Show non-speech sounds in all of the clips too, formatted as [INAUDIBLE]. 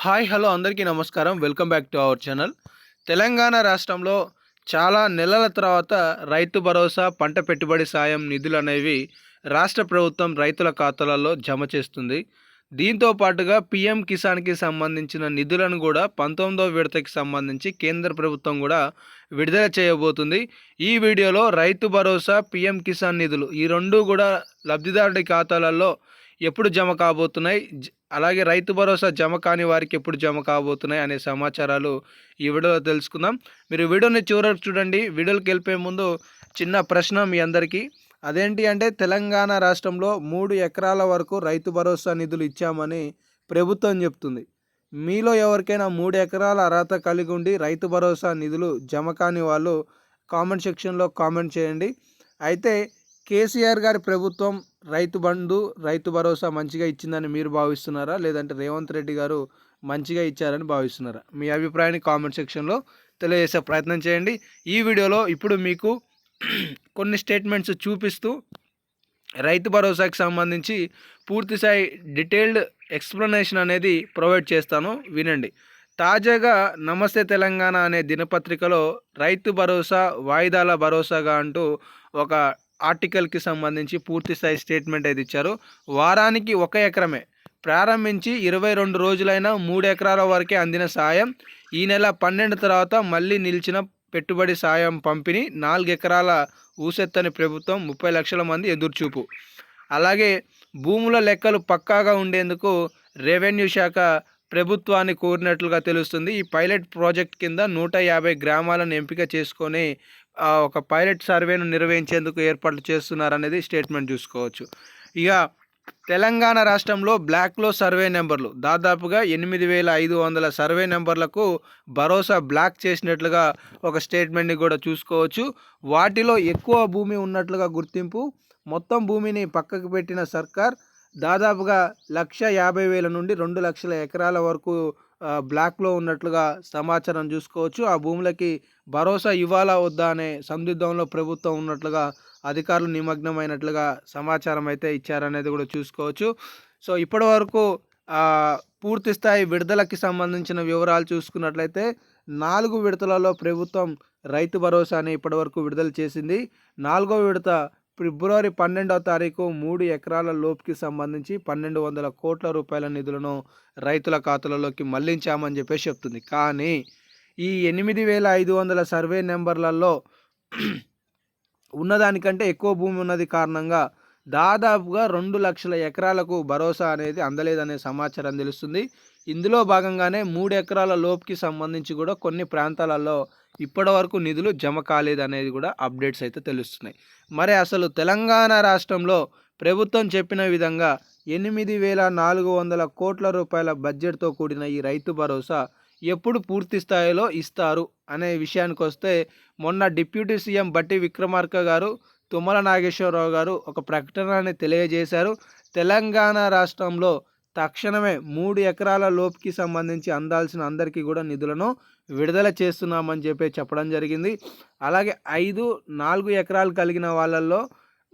Hi hello అందరికీ నమస్కారం. Welcome back to our channel. Telangana రాష్ట్రంలో చాలా నెలల తర్వాత రైతు భరోసా పంట పెట్టుబడి సాయం నిధులు అనేవి రాష్ట్ర ప్రభుత్వం రైతుల ఖాతాలలో జమ చేస్తుంది. దీంతో పాటుగా పిఎం కిసాన్కి సంబంధించిన నిధులను కూడా పంతొమ్మిదవ విడతకి సంబంధించి కేంద్ర ప్రభుత్వం కూడా విడుదల చేయబోతుంది. ఈ వీడియోలో రైతు భరోసా పిఎం కిసాన్ నిధులు ఈ రెండు కూడా లబ్ధిదారుడి ఖాతాలలో ఎప్పుడు జమ కాబోతున్నాయి? జ- అలాగే రైతు భరోసా జమ కాని వారికి ఎప్పుడు జమ కాబోతున్నాయి అనే సమాచారాలు ఈ వీడియోలో తెలుసుకుందాం. మీరు వీడియోని చివరకు చూడండి. వీడియోకి వెళ్ళిపోయే ముందు చిన్న ప్రశ్న మీ అందరికీ. అదేంటి అంటే తెలంగాణ రాష్ట్రంలో మూడు ఎకరాల వరకు రైతు భరోసా నిధులు ఇచ్చామని ప్రభుత్వం చెప్తుంది. మీలో ఎవరికైనా మూడు ఎకరాల అర్హత కలిగి ఉండి రైతు భరోసా నిధులు జమ కాని వాళ్ళు కామెంట్ సెక్షన్లో కామెంట్ చేయండి. అయితే కేసీఆర్ గారి ప్రభుత్వం రైతు బంధు రైతు భరోసా మంచిగా ఇచ్చిందని మీరు భావిస్తున్నారా? లేదంటే రేవంత్ రెడ్డి గారు మంచిగా ఇచ్చారని భావిస్తున్నారా? మీ అభిప్రాయాన్ని కామెంట్ సెక్షన్లో తెలియజేసే ప్రయత్నం చేయండి. ఈ వీడియోలో ఇప్పుడు మీకు [CLEARS THROAT] కొన్ని స్టేట్మెంట్స్ చూపిస్తూ రైతు భరోసాకి సంబంధించి పూర్తిస్థాయి డీటెయిల్డ్ ఎక్స్ప్లెనేషన్ అనేది ప్రొవైడ్ చేస్తాను. వినండి. తాజాగా నమస్తే తెలంగాణ అనే దినపత్రికలో రైతు భరోసా వాయిదాల భరోసాగా అంటూ ఒక ఆర్టికల్కి సంబంధించి పూర్తి స్థాయి స్టేట్మెంట్ అయితే ఇచ్చారు. వారానికి ఒక ఎకరమే. ప్రారంభించి ఇరవై రెండు రోజులైన మూడు ఎకరాల వరకే అందిన సాయం. ఈ నెల పన్నెండు తర్వాత మళ్ళీ నిలిచిన పెట్టుబడి సాయం పంపిణీ నాలుగు ఎకరాల ఊసెత్తని ప్రభుత్వం ముప్పై లక్షల మంది ఎదురుచూపు. అలాగే భూముల లెక్కలు పక్కాగా ఉండేందుకు రెవెన్యూ శాఖ ప్రభుత్వాన్ని కోరినట్లుగా తెలుస్తుంది. ఈ పైలట్ ప్రాజెక్ట్ కింద నూట యాభై గ్రామాలను ఎంపిక చేసుకొని ఒక పైలట్ సర్వేను నిర్వహించేందుకు ఏర్పాట్లు చేస్తున్నారనేది స్టేట్మెంట్ చూసుకోవచ్చు. ఇక తెలంగాణ రాష్ట్రంలో బ్లాక్లో సర్వే నెంబర్లు. దాదాపుగా ఎనిమిది వేల ఐదు వందల సర్వే నెంబర్లకు భరోసా బ్లాక్ చేసినట్లుగా ఒక స్టేట్మెంట్ని కూడా చూసుకోవచ్చు. వాటిలో ఎక్కువ భూమి ఉన్నట్లుగా గుర్తింపు. మొత్తం భూమిని పక్కకు పెట్టిన సర్కార్ దాదాపుగా లక్ష యాభై వేల నుండి రెండు లక్షల ఎకరాల వరకు బ్లాక్లో ఉన్నట్లుగా సమాచారం చూసుకోవచ్చు. ఆ భూములకి భరోసా ఇవ్వాలా వద్దా అనే సందిగ్ధంలో ప్రభుత్వం ఉన్నట్లుగా అధికారులు నిమగ్నమైనట్లుగా సమాచారం అయితే ఇచ్చారనేది కూడా చూసుకోవచ్చు. సో ఇప్పటి వరకు పూర్తి స్థాయి విడుదలకి సంబంధించిన వివరాలు చూసుకున్నట్లయితే నాలుగు విడతలలో ప్రభుత్వం రైతు భరోసాని ఇప్పటివరకు విడుదల చేసింది. నాలుగో విడత ఫిబ్రవరి పన్నెండవ తారీఖు మూడు ఎకరాల లోపుకి సంబంధించి పన్నెండు వందల కోట్ల రూపాయల నిధులను రైతుల ఖాతాలలోకి మళ్ళించామని చెప్పేసి చెప్తుంది. కానీ ఈ ఎనిమిది వేల ఐదు వందల సర్వే నెంబర్లలో ఉన్నదానికంటే ఎక్కువ భూమి ఉన్నది కారణంగా దాదాపుగా రెండు లక్షల ఎకరాలకు భరోసా అనేది అందలేదనే సమాచారం తెలుస్తుంది. ఇందులో భాగంగానే మూడు ఎకరాల లోపుకి సంబంధించి కూడా కొన్ని ప్రాంతాలలో ఇప్పటి వరకు నిధులు జమ కాలేదనేది కూడా అప్డేట్స్ అయితే తెలుస్తున్నాయి. మరి అసలు తెలంగాణ రాష్ట్రంలో ప్రభుత్వం చెప్పిన విధంగా ఎనిమిది వేల నాలుగు వందల కోట్ల రూపాయల బడ్జెట్తో కూడిన ఈ రైతు భరోసా ఎప్పుడు పూర్తి స్థాయిలో ఇస్తారు అనే విషయానికి వస్తే మొన్న డిప్యూటీ సీఎం బట్టి విక్రమార్క గారు తుమ్మల నాగేశ్వరరావు గారు ఒక ప్రకటనని తెలియజేశారు. తెలంగాణ రాష్ట్రంలో తక్షణమే మూడు ఎకరాల లోపుకి సంబంధించి అందాల్సిన అందరికీ కూడా నిధులను విడుదల చేస్తున్నామని చెప్పి చెప్పడం జరిగింది. అలాగే ఐదు నాలుగు ఎకరాలు కలిగిన వాళ్ళల్లో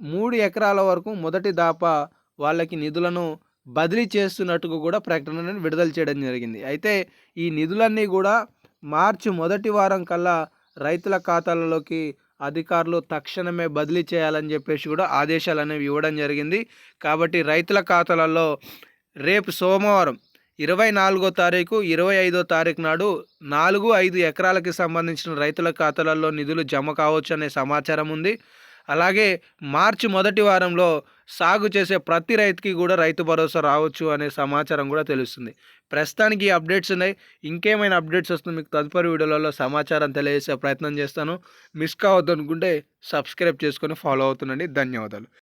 మూడు ఎకరాల వరకు మొదటి దాపా వాళ్ళకి నిధులను బదిలీ చేస్తున్నట్టుగా కూడా ప్రకటనను విడుదల చేయడం జరిగింది. అయితే ఈ నిధులన్నీ కూడా మార్చి మొదటి వారం కల్లా రైతుల ఖాతాలలోకి అధికారులు తక్షణమే బదిలీ చేయాలని చెప్పేసి కూడా ఆదేశాలు అనేవి ఇవ్వడం జరిగింది. కాబట్టి రైతుల ఖాతాలలో రేపు సోమవారం ఇరవై నాలుగో తారీఖు ఇరవై ఐదో తారీఖు నాడు నాలుగు ఐదు ఎకరాలకి సంబంధించిన రైతుల ఖాతాలలో నిధులు జమ కావచ్చు అనే సమాచారం ఉంది. అలాగే మార్చి మొదటి వారంలో సాగు చేసే ప్రతి రైతుకి కూడా రైతు భరోసా రావచ్చు అనే సమాచారం కూడా తెలుస్తుంది. ప్రస్తుతానికి ఈ అప్డేట్స్ ఉన్నాయి. ఇంకేమైనా అప్డేట్స్ వస్తుంది మీకు తదుపరి వీడియోలలో సమాచారం తెలియజేసే ప్రయత్నం చేస్తాను. మిస్ కావద్దు అనుకుంటే సబ్స్క్రైబ్ చేసుకొని ఫాలో అవుతుండండి. ధన్యవాదాలు.